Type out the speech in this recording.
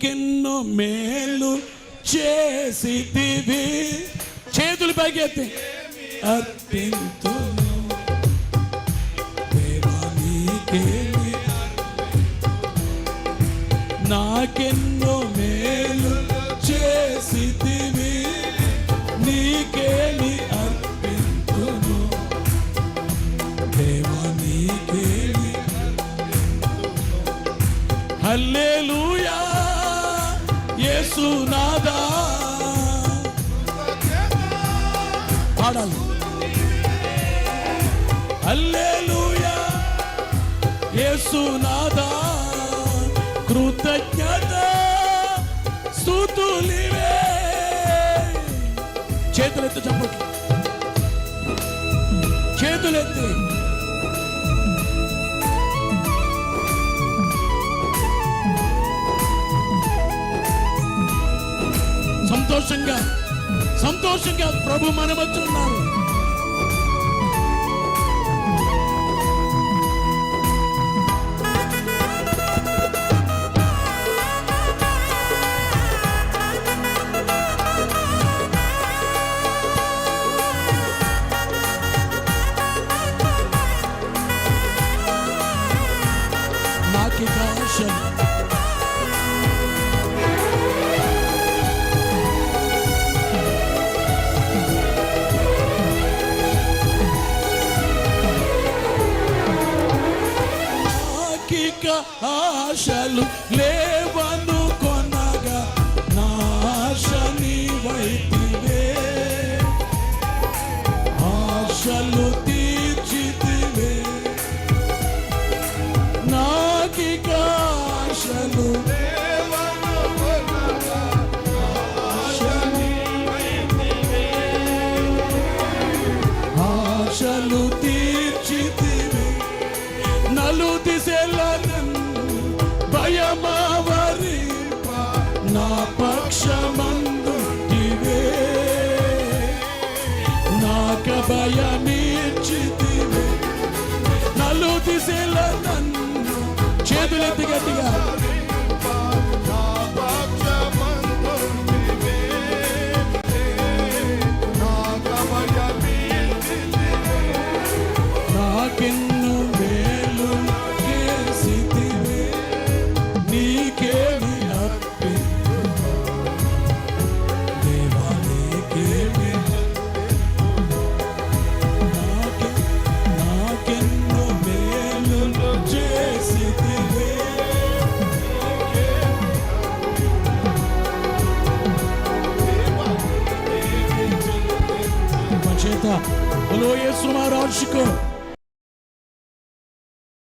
నాకెన్నో మేలు చేసితివి. చేతులు పైకెత్తి. అర్పింతును నాకెన్నో మేలు చేసితివి. నీకేమి అర్పింతును? దేవా నీకేమి హల్లెలూయా. యేసునాదా పాడాలి. హల్లెలూయా. యేసునాదా కృతజ్ఞత స్తుతులివే చేతులెత్తు చెప్పట్లు చేతులెత్తి. సంతోషంగా సంతోషంగా ప్రభు మన మధ్య ఉన్నారు. నాకు ఆశ నాకిక ఆశలు లేవను కొనగా నాశని వైపువే. ఆశలు తీర్చితివే. నాకిక ఆశలు ఆశలు తీర్చి నాక భయమీర్చితివే నలు దిశలను చేతులెత్తి గట్టిగా నాకెన్ను మేలు చేసితివే. మా చేత బలో యేసు మహారాజుకు